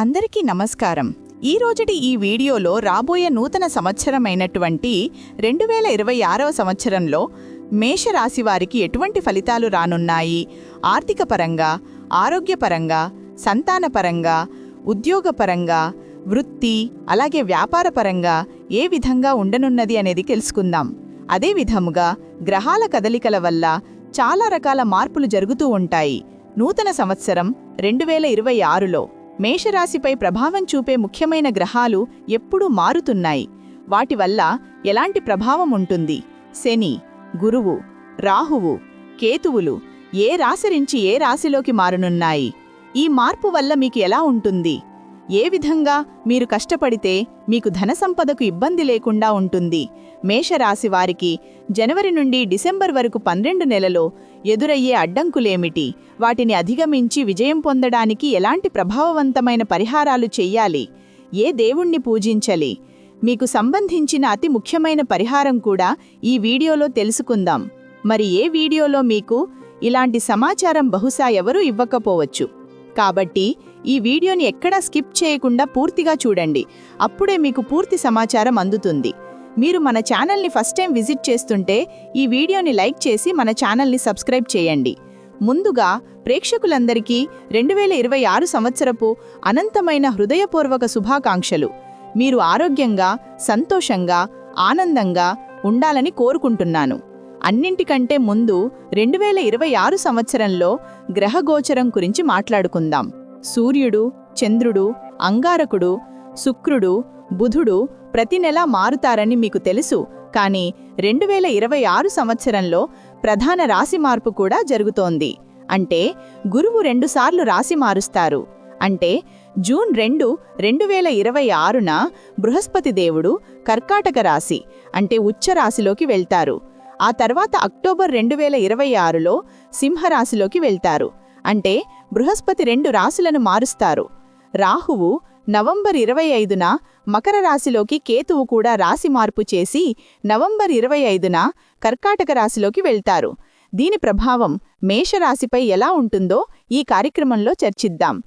అందరికీ నమస్కారం. ఈ రోజుటి ఈ వీడియోలో రాబోయే నూతన సంవత్సరమైనటువంటి రెండు వేల ఇరవై ఆరవ సంవత్సరంలో మేషరాశి వారికి ఎటువంటి ఫలితాలు రానున్నాయి? ఆర్థికపరంగా ఆరోగ్యపరంగా సంతానపరంగా ఉద్యోగపరంగా వృత్తి అలాగే వ్యాపారపరంగా ఏ విధంగా ఉండనున్నది అనేది తెలుసుకుందాం. అదే విధముగా గ్రహాల కదలికల వల్ల చాలా రకాల మార్పులు జరుగుతూ ఉంటాయి. నూతన సంవత్సరం రెండు వేల ఇరవై ఆరులో. మేషరాశిపై ప్రభావం చూపే ముఖ్యమైన గ్రహాలు ఎప్పుడూ మారుతున్నాయి. వాటి వల్ల ఎలాంటి ప్రభావం ఉంటుంది? శని గురువు రాహువు కేతువులు ఏ రాశి నుంచి ఏ రాశిలోకి మారనున్నాయి? ఈ మార్పు వల్ల మీకు ఎలా ఉంటుంది? ఏ విధంగా మీరు కష్టపడితే మీకు ధన సంపదకు ఇబ్బంది లేకుండా ఉంటుంది? మేషరాశి వారికి జనవరి నుండి డిసెంబర్ వరకు పన్నెండు నెలలో ఎదురయ్యే అడ్డంకులేమిటి? వాటిని అధిగమించి విజయం పొందడానికి ఎలాంటి ప్రభావవంతమైన పరిహారాలు చెయ్యాలి ఏ దేవుణ్ణి పూజించాలి? మీకు సంబంధించిన అతి ముఖ్యమైన పరిహారం కూడా ఈ వీడియోలో తెలుసుకుందాం. మరి ఏ వీడియోలో మీకు ఇలాంటి సమాచారం బహుశా ఎవరూ ఇవ్వకపోవచ్చు? కాబట్టి ఈ వీడియోని ఎక్కడా స్కిప్ చేయకుండా పూర్తిగా చూడండి. అప్పుడే మీకు పూర్తి సమాచారం అందుతుంది. మీరు మన ఛానల్ని ఫస్ట్ టైం విజిట్ చేస్తుంటే ఈ వీడియోని లైక్ చేసి మన ఛానల్ని సబ్స్క్రైబ్ చేయండి. ముందుగా ప్రేక్షకులందరికీ రెండు వేల ఇరవై ఆరు సంవత్సరపు అనంతమైన హృదయపూర్వక శుభాకాంక్షలు. మీరు ఆరోగ్యంగా సంతోషంగా ఆనందంగా ఉండాలని కోరుకుంటున్నాను. అన్నింటికంటే ముందు రెండు వేల ఇరవై ఆరు సంవత్సరంలో గ్రహగోచరం గురించి మాట్లాడుకుందాం. సూర్యుడు చంద్రుడు అంగారకుడు శుక్రుడు బుధుడు ప్రతి నెలా మారుతారని మీకు తెలుసు. కానీ రెండు వేల ఇరవై ఆరు సంవత్సరంలో ప్రధాన రాశి మార్పు కూడా జరుగుతోంది. అంటే గురువు రెండుసార్లు రాశి మారుస్తారు. అంటే జూన్ రెండు రెండు వేల ఇరవై ఆరున బృహస్పతి దేవుడు కర్కాటక రాశి అంటే ఉచ్చ రాశిలోకి వెళ్తారు. ఆ తర్వాత అక్టోబర్ రెండు వేల ఇరవై ఆరులో సింహరాశిలోకి వెళ్తారు. అంటే బృహస్పతి రెండు రాశులను మారుస్తారు. రాహువు నవంబర్ ఇరవై ఐదున మకర రాశిలోకి కేతువు కూడా రాశి మార్పు చేసి నవంబర్ ఇరవై ఐదున కర్కాటక రాశిలోకి వెళ్తారు. దీని ప్రభావం మేషరాశిపై ఎలా ఉంటుందో ఈ కార్యక్రమంలో చర్చిద్దాం.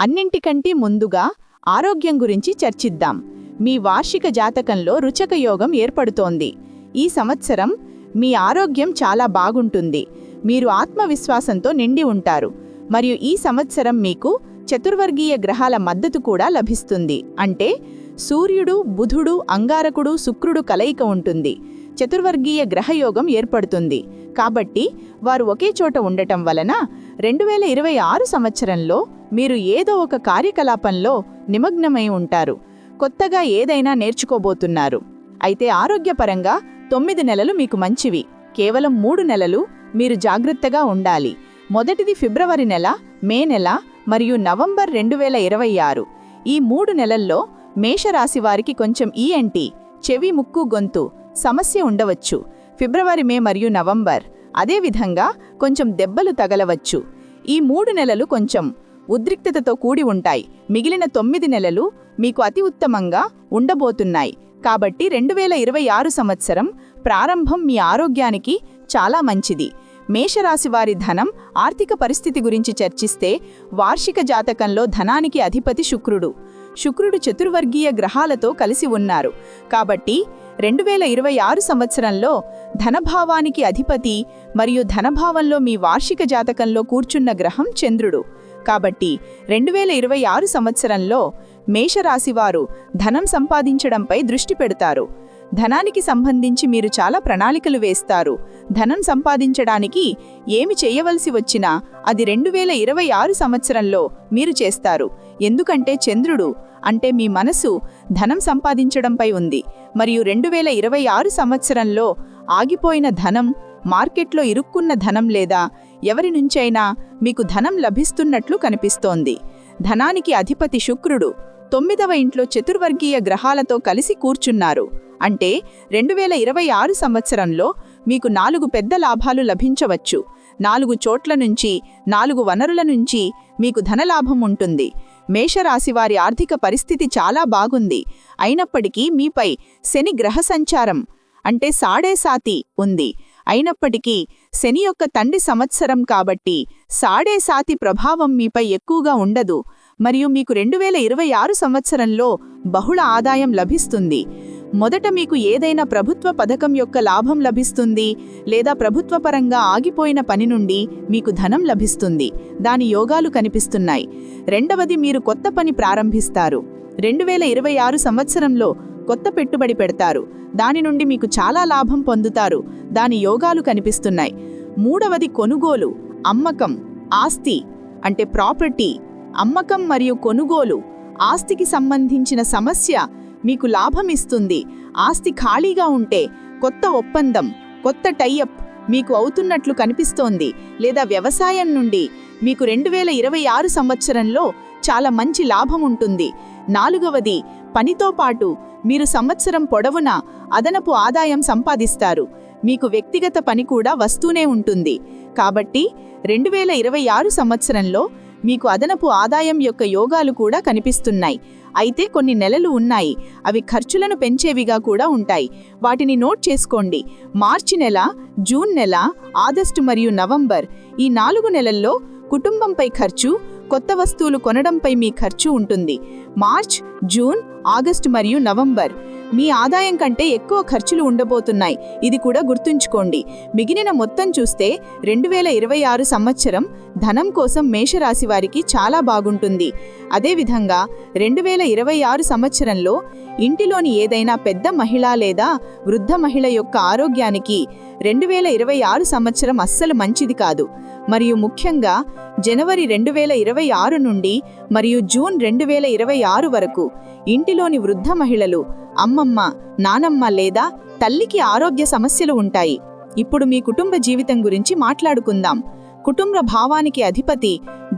అన్నింటికంటే ముందుగా ఆరోగ్యం గురించి చర్చిద్దాం. మీ వార్షిక జాతకంలో రుచక యోగం ఏర్పడుతోంది. ఈ సంవత్సరం మీ ఆరోగ్యం చాలా బాగుంటుంది. మీరు ఆత్మవిశ్వాసంతో నిండి ఉంటారు. మరియు ఈ సంవత్సరం మీకు చతుర్వర్గీయ గ్రహాల మద్దతు కూడా లభిస్తుంది. అంటే సూర్యుడు బుధుడు అంగారకుడు శుక్రుడు కలయిక ఉంటుంది. చతుర్వర్గీయ గ్రహయోగం ఏర్పడుతుంది. కాబట్టి వారు ఒకే చోట ఉండటం వలన రెండు వేల ఇరవై ఆరు సంవత్సరంలో మీరు ఏదో ఒక కార్యకలాపంలో నిమగ్నమై ఉంటారు. కొత్తగా ఏదైనా నేర్చుకోబోతున్నారు. అయితే ఆరోగ్యపరంగా తొమ్మిది నెలలు మీకు మంచివి. కేవలం మూడు నెలలు మీరు జాగ్రత్తగా ఉండాలి. మొదటిది ఫిబ్రవరి నెల మే నెల మరియు నవంబర్ రెండు వేల ఇరవై ఆరు. ఈ మూడు నెలల్లో మేషరాశి వారికి కొంచెం ఈఎన్టీ చెవి ముక్కు గొంతు సమస్య ఉండవచ్చు. ఫిబ్రవరి మే మరియు నవంబర్ అదేవిధంగా కొంచెం దెబ్బలు తగలవచ్చు. ఈ మూడు నెలలు కొంచెం ఉద్రిక్తతతో కూడి ఉంటాయి. మిగిలిన తొమ్మిది నెలలు మీకు అతి ఉత్తమంగా ఉండబోతున్నాయి. కాబట్టి రెండు వేల ఇరవై ఆరు సంవత్సరం ప్రారంభం మీ ఆరోగ్యానికి చాలా మంచిది. మేషరాశి వారి ధనం ఆర్థిక పరిస్థితి గురించి చర్చిస్తే వార్షిక జాతకంలో ధనానికి అధిపతి శుక్రుడు. శుక్రుడు చతుర్వర్గీయ గ్రహాలతో కలిసి ఉన్నారు. కాబట్టి రెండు వేల ఇరవై ఆరు సంవత్సరంలో ధనభావానికి అధిపతి మరియు ధనభావంలో మీ వార్షిక జాతకంలో కూర్చున్న గ్రహం చంద్రుడు. కాబట్టి రెండు వేల ఇరవై ఆరు సంవత్సరంలో మేషరాశివారు ధనం సంపాదించడంపై దృష్టి పెడతారు. ధనానికి సంబంధించి మీరు చాలా ప్రణాళికలు వేస్తారు. ధనం సంపాదించడానికి ఏమి చేయవలసి వచ్చినా అది రెండు వేల ఇరవై ఆరు సంవత్సరంలో మీరు చేస్తారు. ఎందుకంటే చంద్రుడు అంటే మీ మనసు ధనం సంపాదించడంపై ఉంది. మరియు రెండు వేల ఇరవై ఆరు సంవత్సరంలో ఆగిపోయిన ధనం మార్కెట్లో ఇరుక్కున్న ధనం లేదా ఎవరి నుంచైనా మీకు ధనం లభిస్తున్నట్లు కనిపిస్తోంది. ధనానికి అధిపతి శుక్రుడు. తొమ్మిదవ ఇంట్లో చతుర్వర్గీయ గ్రహాలతో కలిసి కూర్చున్నారు. అంటే రెండు వేల ఇరవై ఆరు సంవత్సరంలో మీకు నాలుగు పెద్ద లాభాలు లభించవచ్చు. నాలుగు చోట్ల నుంచి నాలుగు వనరుల నుంచి మీకు ధనలాభం ఉంటుంది. మేషరాశివారి ఆర్థిక పరిస్థితి చాలా బాగుంది. అయినప్పటికీ మీపై శని గ్రహ సంచారం అంటే సాడే సాతి ఉంది. అయినప్పటికీ శని యొక్క తండ్రి సంవత్సరం కాబట్టి సాడే సాతి ప్రభావం మీపై ఎక్కువగా ఉండదు. మరియు మీకు రెండు వేల ఇరవై ఆరు సంవత్సరంలో బహుళ ఆదాయం లభిస్తుంది. మొదట మీకు ఏదైనా ప్రభుత్వ పథకం యొక్క లాభం లభిస్తుంది లేదా ప్రభుత్వ పరంగా ఆగిపోయిన పని నుండి మీకు ధనం లభిస్తుంది. దాని యోగాలు కనిపిస్తున్నాయి. రెండవది మీరు కొత్త పని ప్రారంభిస్తారు. రెండు వేల ఇరవై ఆరు సంవత్సరంలో కొత్త పెట్టుబడి పెడతారు. దాని నుండి మీకు చాలా లాభం పొందుతారు. దాని యోగాలు కనిపిస్తున్నాయి. మూడవది కొనుగోలు అమ్మకం ఆస్తి అంటే ప్రాపర్టీ అమ్మకం మరియు కొనుగోలు ఆస్తికి సంబంధించిన సమస్య మీకు లాభం ఇస్తుంది. ఆస్తి ఖాళీగా ఉంటే కొత్త ఒప్పందం కొత్త టైఅప్ మీకు అవుతున్నట్లు కనిపిస్తోంది. లేదా వ్యవసాయం నుండి మీకు రెండు వేల ఇరవై ఆరు సంవత్సరంలో చాలా మంచి లాభం ఉంటుంది. నాలుగవది పనితో పాటు మీరు సంవత్సరం పొడవునా అదనపు ఆదాయం సంపాదిస్తారు. మీకు వ్యక్తిగత పని కూడా వస్తూనే ఉంటుంది. కాబట్టి రెండు వేల ఇరవై ఆరు సంవత్సరంలో మీకు అదనపు ఆదాయం యొక్క యోగాలు కూడా కనిపిస్తున్నాయి. అయితే కొన్ని నెలలు ఉన్నాయి. అవి ఖర్చులను పెంచేవిగా కూడా ఉంటాయి. వాటిని నోట్ చేసుకోండి. మార్చి నెల జూన్ నెల ఆగస్టు మరియు నవంబర్ ఈ నాలుగు నెలల్లో కుటుంబంపై ఖర్చు కొత్త వస్తువులు కొనడంపై మీ ఖర్చు ఉంటుంది. మార్చ్ జూన్ ఆగస్టు మరియు నవంబర్ మీ ఆదాయం కంటే ఎక్కువ ఖర్చులు ఉండబోతున్నాయి. ఇది కూడా గుర్తుంచుకోండి. మిగిలిన మొత్తం చూస్తే రెండు వేల ఇరవై ఆరు సంవత్సరం ధనం కోసం మేషరాశి వారికి చాలా బాగుంటుంది. అదేవిధంగా రెండు వేల ఇరవై ఆరు సంవత్సరంలో ఇంటిలోని ఏదైనా పెద్ద మహిళ లేదా వృద్ధ మహిళ యొక్క ఆరోగ్యానికి రెండు వేల ఇరవై ఆరు సంవత్సరం అస్సలు మంచిది కాదు. మరియు ముఖ్యంగా జనవరి రెండు వేల ఇరవై ఆరు నుండి మరియు జూన్ రెండు వేల ఇరవై ఆరు వరకు ఇంటిలోని వృద్ధ మహిళలు అమ్మమ్మ నానమ్మ లేదా తల్లికి ఆరోగ్య సమస్యలు ఉంటాయి. ఇప్పుడు మీ కుటుంబ జీవితం గురించి మాట్లాడుకుందాం. కుటుంబ భావానికి అధిపతి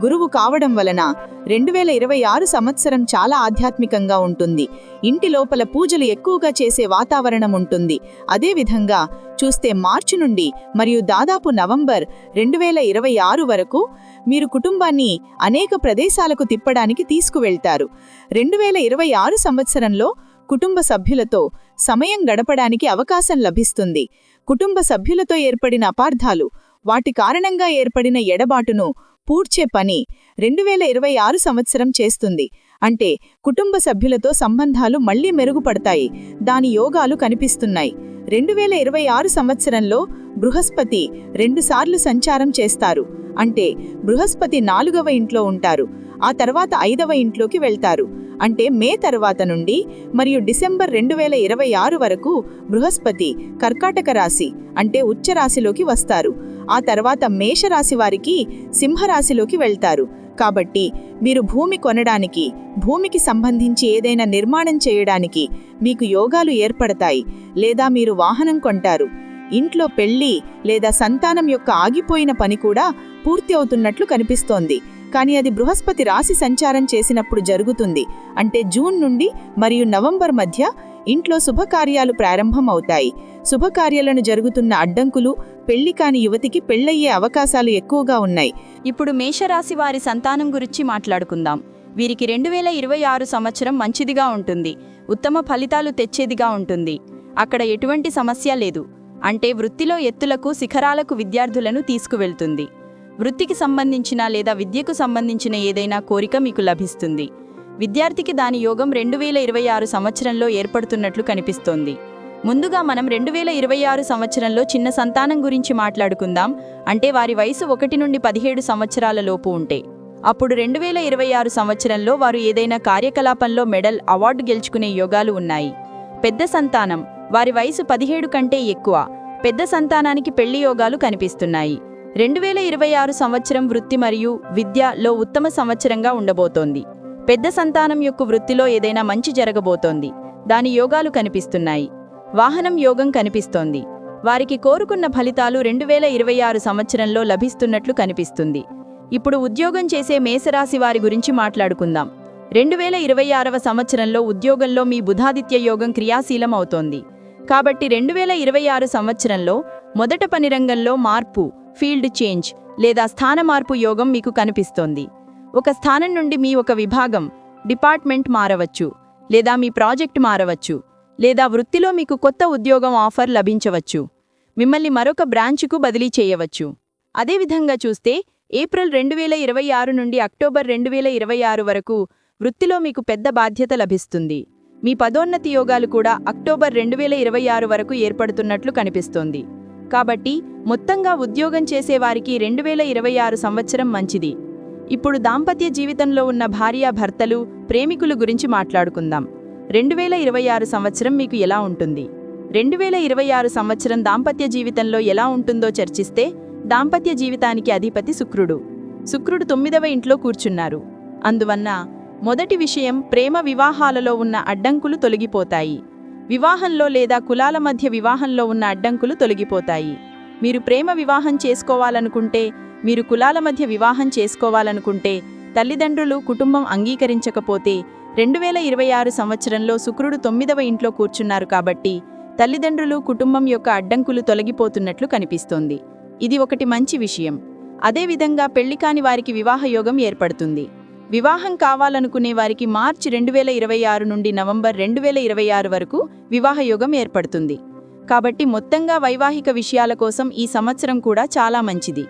గురువు కావడం వలన రెండు వేల ఇరవై ఆరు సంవత్సరం చాలా ఆధ్యాత్మికంగా ఉంటుంది. ఇంటి లోపల పూజలు ఎక్కువగా చేసే వాతావరణం ఉంటుంది. అదేవిధంగా చూస్తే మార్చి నుండి మరియు దాదాపు నవంబర్ రెండు వేల ఇరవై ఆరు వరకు మీరు కుటుంబాన్ని అనేక ప్రదేశాలకు తిప్పడానికి తీసుకువెళ్తారు. రెండు వేల ఇరవై ఆరు సంవత్సరంలో కుటుంబ సభ్యులతో సమయం గడపడానికి అవకాశం లభిస్తుంది. కుటుంబ సభ్యులతో ఏర్పడిన అపార్థాలు వాటి కారణంగా ఏర్పడిన ఎడబాటును పూడ్చే పని రెండు వేల ఇరవై ఆరు సంవత్సరం చేస్తుంది. అంటే కుటుంబ సభ్యులతో సంబంధాలు మళ్ళీ మెరుగుపడతాయి. దాని యోగాలు కనిపిస్తున్నాయి. రెండు వేల ఇరవై ఆరు సంవత్సరంలో బృహస్పతి రెండుసార్లు సంచారం చేస్తారు. అంటే బృహస్పతి నాలుగవ ఇంట్లో ఉంటారు. ఆ తర్వాత ఐదవ ఇంట్లోకి వెళ్తారు. అంటే మే తర్వాత నుండి మరియు డిసెంబర్ రెండు వేల ఇరవై ఆరు వరకు బృహస్పతి కర్కాటక రాశి అంటే ఉచ్చ రాశిలోకి వస్తారు. ఆ తర్వాత మేషరాశి వారికి సింహరాశిలోకి వెళ్తారు. కాబట్టి మీరు భూమి కొనడానికి భూమికి సంబంధించి ఏదైనా నిర్మాణం చేయడానికి మీకు యోగాలు ఏర్పడతాయి లేదా మీరు వాహనం కొంటారు. ఇంట్లో పెళ్ళి లేదా సంతానం యొక్క ఆగిపోయిన పని కూడా పూర్తి అవుతున్నట్లు కనిపిస్తోంది. కానీ అది బృహస్పతి రాశి సంచారం చేసినప్పుడు జరుగుతుంది. అంటే జూన్ నుండి మరియు నవంబర్ మధ్య ఇంట్లో శుభకార్యాలు ప్రారంభం అవుతాయి శుభకార్యాలను జరుగుతున్న అడ్డంకులు పెళ్ళి కాని యువతికి పెళ్ళయ్యే అవకాశాలు ఎక్కువగా ఉన్నాయి. ఇప్పుడు మేషరాశి వారి సంతానం గురించి మాట్లాడుకుందాం. వీరికి రెండు వేల ఇరవై ఆరు సంవత్సరం మంచిదిగా ఉంటుంది. ఉత్తమ ఫలితాలు తెచ్చేదిగా ఉంటుంది. అక్కడ ఎటువంటి సమస్య లేదు. అంటే వృత్తిలో ఎత్తులకు శిఖరాలకు విద్యార్థులను తీసుకువెళ్తుంది. వృత్తికి సంబంధించిన లేదా విద్యకు సంబంధించిన ఏదైనా కోరిక మీకు లభిస్తుంది. విద్యార్థికి దాని యోగం రెండు వేల ఇరవై ఆరు సంవత్సరంలో ఏర్పడుతున్నట్లు కనిపిస్తోంది. ముందుగా మనం రెండు వేల ఇరవై ఆరు సంవత్సరంలో చిన్న సంతానం గురించి మాట్లాడుకుందాం. అంటే వారి వయసు ఒకటి నుండి పదిహేడు సంవత్సరాల లోపు ఉంటే. అప్పుడు రెండు వేల ఇరవై ఆరు సంవత్సరంలో వారు ఏదైనా కార్యకలాపంలో మెడల్ అవార్డు గెలుచుకునే యోగాలు ఉన్నాయి. పెద్ద సంతానం. వారి వయసు పదిహేడు కంటే ఎక్కువ. పెద్ద సంతానానికి పెళ్ళి యోగాలు కనిపిస్తున్నాయి. రెండు వేల ఇరవై ఆరు సంవత్సరం వృత్తి మరియు విద్యలో ఉత్తమ సంవత్సరంగా ఉండబోతోంది. పెద్ద సంతానం యొక్క వృత్తిలో ఏదైనా మంచి జరగబోతోంది. దాని యోగాలు కనిపిస్తున్నాయి. వాహనం యోగం కనిపిస్తోంది. వారికి కోరుకున్న ఫలితాలు రెండు వేల ఇరవై ఆరు సంవత్సరంలో లభిస్తున్నట్లు కనిపిస్తుంది. ఇప్పుడు ఉద్యోగం చేసే మేషరాశి వారి గురించి మాట్లాడుకుందాం. రెండు వేల ఇరవై ఆరవ సంవత్సరంలో ఉద్యోగంలో మీ బుధాదిత్య యోగం క్రియాశీలం అవుతోంది. కాబట్టి రెండు వేల ఇరవై ఆరు సంవత్సరంలో మొదట పని రంగంలో మార్పు ఫీల్డ్ చేంజ్ లేదా స్థాన మార్పు యోగం మీకు కనిపిస్తోంది. ఒక స్థానం నుండి మీ ఒక విభాగం డిపార్ట్మెంట్ మారవచ్చు లేదా మీ ప్రాజెక్ట్ మారవచ్చు. లేదా వృత్తిలో మీకు కొత్త ఉద్యోగం ఆఫర్ లభించవచ్చు. మిమ్మల్ని మరొక బ్రాంచ్కు బదిలీ చేయవచ్చు. అదేవిధంగా చూస్తే ఏప్రిల్ రెండు వేల ఇరవై ఆరు నుండి అక్టోబర్ రెండు వేల ఇరవై ఆరు వరకు వృత్తిలో మీకు పెద్ద బాధ్యత లభిస్తుంది. మీ పదోన్నతి యోగాలు కూడా అక్టోబర్ రెండు వేల ఇరవై ఆరు వరకు ఏర్పడుతున్నట్లు కనిపిస్తోంది. కాబట్టి మొత్తంగా ఉద్యోగం చేసేవారికి రెండు వేల ఇరవై ఆరు సంవత్సరం మంచిది. ఇప్పుడు దాంపత్య జీవితంలో ఉన్న భార్యాభర్తలు ప్రేమికులు గురించి మాట్లాడుకుందాం. రెండు వేల ఇరవై ఆరు సంవత్సరం మీకు ఎలా ఉంటుంది? రెండు వేల ఇరవై ఆరు సంవత్సరం దాంపత్య జీవితంలో ఎలా ఉంటుందో చర్చిస్తే దాంపత్య జీవితానికి అధిపతి శుక్రుడు. శుక్రుడు తొమ్మిదవ ఇంట్లో కూర్చున్నారు. అందువల్ల మొదటి విషయం ప్రేమ వివాహాలలో ఉన్న అడ్డంకులు తొలగిపోతాయి. వివాహంలో లేదా కులాల మధ్య వివాహంలో ఉన్న అడ్డంకులు తొలగిపోతాయి. మీరు ప్రేమ వివాహం చేసుకోవాలనుకుంటే మీరు కులాల మధ్య వివాహం చేసుకోవాలనుకుంటే తల్లిదండ్రులు కుటుంబం అంగీకరించకపోతే రెండు వేల ఇరవై ఆరు సంవత్సరంలో శుక్రుడు తొమ్మిదవ ఇంట్లో కూర్చున్నారు కాబట్టి తల్లిదండ్రులు కుటుంబం యొక్క అడ్డంకులు తొలగిపోతున్నట్లు కనిపిస్తోంది. ఇది ఒకటి మంచి విషయం. అదేవిధంగా పెళ్ళికాని వారికి వివాహ యోగం ఏర్పడుతుంది. వివాహం కావాలనుకునే వారికి మార్చి రెండు వేల ఇరవై ఆరు నుండి నవంబర్ రెండు వేల ఇరవై ఆరు వరకు వివాహ యోగం ఏర్పడుతుంది. కాబట్టి మొత్తంగా వైవాహిక విషయాల కోసం ఈ సంవత్సరం కూడా చాలా మంచిది.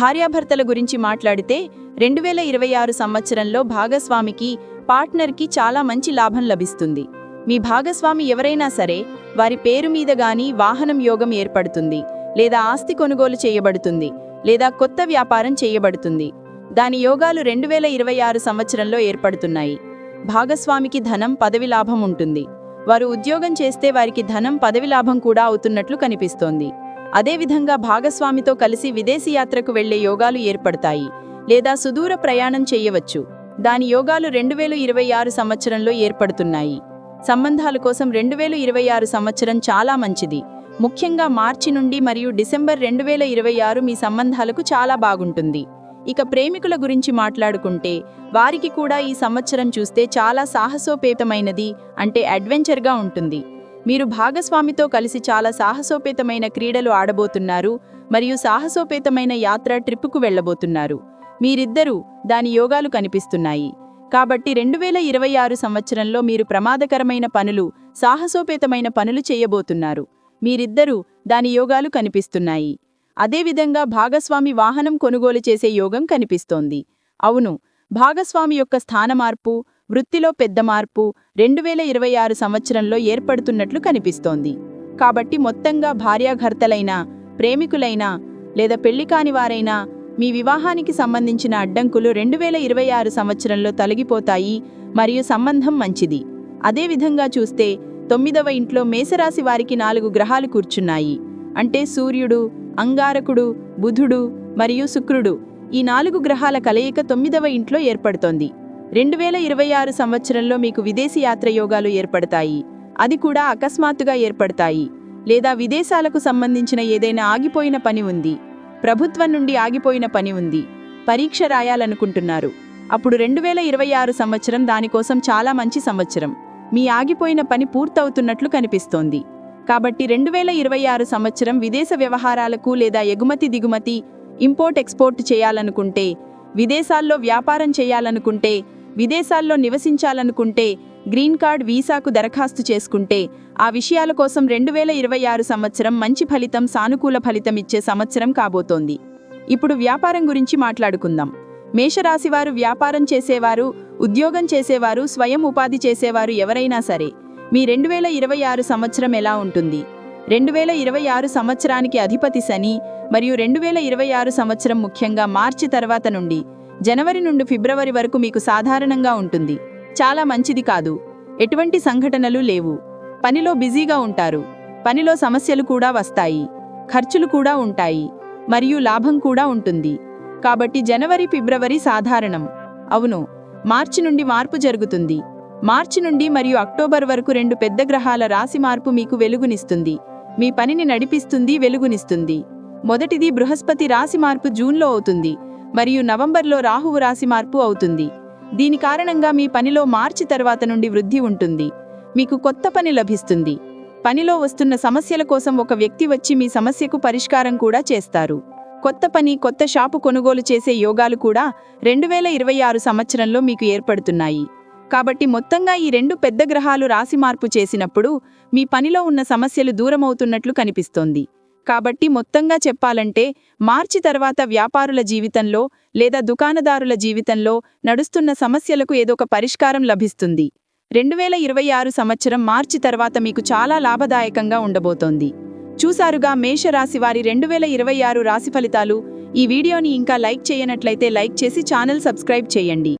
భార్యాభర్తల గురించి మాట్లాడితే రెండు వేల ఇరవై ఆరు సంవత్సరంలో భాగస్వామికి పార్ట్నర్కి చాలా మంచి లాభం లభిస్తుంది. మీ భాగస్వామి ఎవరైనా సరే వారి పేరు మీద గాని వాహనం యోగం ఏర్పడుతుంది లేదా ఆస్తి కొనుగోలు చేయబడుతుంది లేదా కొత్త వ్యాపారం చేయబడుతుంది. దాని యోగాలు రెండు వేల ఇరవై ఆరు సంవత్సరంలో ఏర్పడుతున్నాయి. భాగస్వామికి ధనం పదవి లాభం ఉంటుంది. వారు ఉద్యోగం చేస్తే వారికి ధనం పదవి లాభం కూడా అవుతున్నట్లు కనిపిస్తోంది. అదేవిధంగా భాగస్వామితో కలిసి విదేశీ యాత్రకు వెళ్ళే యోగాలు ఏర్పడతాయి లేదా సుదూర ప్రయాణం చేయవచ్చు. దాని యోగాలు రెండు వేల ఇరవై ఆరు సంవత్సరంలో ఏర్పడుతున్నాయి. సంబంధాల కోసం రెండు వేల ఇరవై ఆరు సంవత్సరం చాలా మంచిది. ముఖ్యంగా మార్చి నుండి మరియు డిసెంబర్ రెండు వేల ఇరవై ఆరు మీ సంబంధాలకు చాలా బాగుంటుంది. ఇక ప్రేమికుల గురించి మాట్లాడుకుంటే వారికి కూడా ఈ సంవత్సరం చూస్తే చాలా సాహసోపేతమైనది అంటే అడ్వెంచర్గా ఉంటుంది. మీరు భాగస్వామితో కలిసి చాలా సాహసోపేతమైన క్రీడలు ఆడబోతున్నారు మరియు సాహసోపేతమైన యాత్ర ట్రిప్పుకు వెళ్ళబోతున్నారు. మీరిద్దరూ దాని యోగాలు కనిపిస్తున్నాయి. కాబట్టి రెండు వేల ఇరవై ఆరు సంవత్సరంలో మీరు ప్రమాదకరమైన పనులు సాహసోపేతమైన పనులు చేయబోతున్నారు. మీరిద్దరూ దాని యోగాలు కనిపిస్తున్నాయి. అదేవిధంగా భాగస్వామి వాహనం కొనుగోలు చేసే యోగం కనిపిస్తోంది. అవును భాగస్వామి యొక్క స్థాన మార్పు వృత్తిలో పెద్ద మార్పు రెండు వేల ఇరవై ఆరు సంవత్సరంలో ఏర్పడుతున్నట్లు కనిపిస్తోంది. కాబట్టి మొత్తంగా భార్యాభర్తలైనా ప్రేమికులైనా లేదా పెళ్ళి కానివారైనా మీ వివాహానికి సంబంధించిన అడ్డంకులు రెండు వేల ఇరవై ఆరు సంవత్సరంలో తొలగిపోతాయి మరియు సంబంధం మంచిది. అదేవిధంగా చూస్తే తొమ్మిదవ ఇంట్లో మేషరాశి వారికి నాలుగు గ్రహాలు కూర్చున్నాయి. అంటే సూర్యుడు అంగారకుడు బుధుడు మరియు శుక్రుడు ఈ నాలుగు గ్రహాల కలయిక తొమ్మిదవ ఇంట్లో ఏర్పడుతోంది. రెండు వేల ఇరవై ఆరు సంవత్సరంలో మీకు విదేశీ యాత్ర యోగాలు ఏర్పడతాయి. అది కూడా అకస్మాత్తుగా ఏర్పడతాయి. లేదా విదేశాలకు సంబంధించిన ఏదైనా ఆగిపోయిన పని ఉంది. ప్రభుత్వం నుండి ఆగిపోయిన పని ఉంది. పరీక్ష రాయాలనుకుంటున్నారు. అప్పుడు రెండు వేల ఇరవై ఆరు సంవత్సరం దానికోసం చాలా మంచి సంవత్సరం. మీ ఆగిపోయిన పని పూర్తవుతున్నట్లు కనిపిస్తోంది. కాబట్టి రెండు వేల ఇరవై ఆరు సంవత్సరం విదేశ వ్యవహారాలకు లేదా ఎగుమతి దిగుమతి ఇంపోర్ట్ ఎక్స్పోర్ట్ చేయాలనుకుంటే విదేశాల్లో వ్యాపారం చేయాలనుకుంటే విదేశాల్లో నివసించాలనుకుంటే గ్రీన్ కార్డ్ వీసాకు దరఖాస్తు చేసుకుంటే ఆ విషయాల కోసం రెండు వేల ఇరవై ఆరు సంవత్సరం మంచి ఫలితం సానుకూల ఫలితం ఇచ్చే సంవత్సరం కాబోతోంది. ఇప్పుడు వ్యాపారం గురించి మాట్లాడుకుందాం. మేషరాశివారు వ్యాపారం చేసేవారు ఉద్యోగం చేసేవారు స్వయం ఉపాధి చేసేవారు ఎవరైనా సరే మీ రెండు వేల ఇరవై ఆరు సంవత్సరం ఎలా ఉంటుంది? రెండు వేల ఇరవై ఆరు సంవత్సరానికి అధిపతి శని మరియు రెండు వేల ఇరవై ఆరు సంవత్సరం ముఖ్యంగా మార్చి తర్వాత నుండి జనవరి నుండి ఫిబ్రవరి వరకు మీకు సాధారణంగా ఉంటుంది. చాలా మంచిది కాదు. ఎటువంటి సంఘటనలు లేవు. పనిలో బిజీగా ఉంటారు. పనిలో సమస్యలు కూడా వస్తాయి. ఖర్చులు కూడా ఉంటాయి. మరియు లాభం కూడా ఉంటుంది. కాబట్టి జనవరి ఫిబ్రవరి సాధారణం. అవును. మార్చి నుండి మార్పు జరుగుతుంది. మార్చి నుండి మరియు అక్టోబర్ వరకు రెండు పెద్ద గ్రహాల రాశి మార్పు మీకు వెలుగునిస్తుంది. మీ పనిని నడిపిస్తుంది వెలుగునిస్తుంది. మొదటిది బృహస్పతి రాశి మార్పు జూన్లో అవుతుంది. మరియు నవంబర్లో రాహువు రాశి మార్పు అవుతుంది. దీని కారణంగా మీ పనిలో మార్చి తర్వాత నుండి వృద్ధి ఉంటుంది. మీకు కొత్త పని లభిస్తుంది. పనిలో వస్తున్న సమస్యల కోసం ఒక వ్యక్తి వచ్చి మీ సమస్యకు పరిష్కారం కూడా చేస్తారు. కొత్త పని కొత్త షాపు కొనుగోలు చేసే యోగాలు కూడా రెండు వేల ఇరవై ఆరు సంవత్సరంలో మీకు ఏర్పడుతున్నాయి. కాబట్టి మొత్తంగా ఈ రెండు పెద్ద గ్రహాలు రాశి మార్పు చేసినప్పుడు మీ పనిలో ఉన్న సమస్యలు దూరమవుతున్నట్లు కనిపిస్తోంది. కాబట్టి మొత్తంగా చెప్పాలంటే మార్చి తర్వాత వ్యాపారుల జీవితంలో లేదా దుకాణదారుల జీవితంలో నడుస్తున్న సమస్యలకు ఏదో ఒక పరిష్కారం లభిస్తుంది. రెండు వేల ఇరవై ఆరు సంవత్సరం మార్చి తర్వాత మీకు చాలా లాభదాయకంగా ఉండబోతోంది. చూసారుగా మేషరాశి వారి రెండు వేల ఇరవై ఆరు రాశి ఫలితాలు. ఈ వీడియోని ఇంకా లైక్ చేయనట్లయితే లైక్ చేసి ఛానల్ సబ్స్క్రైబ్ చేయండి.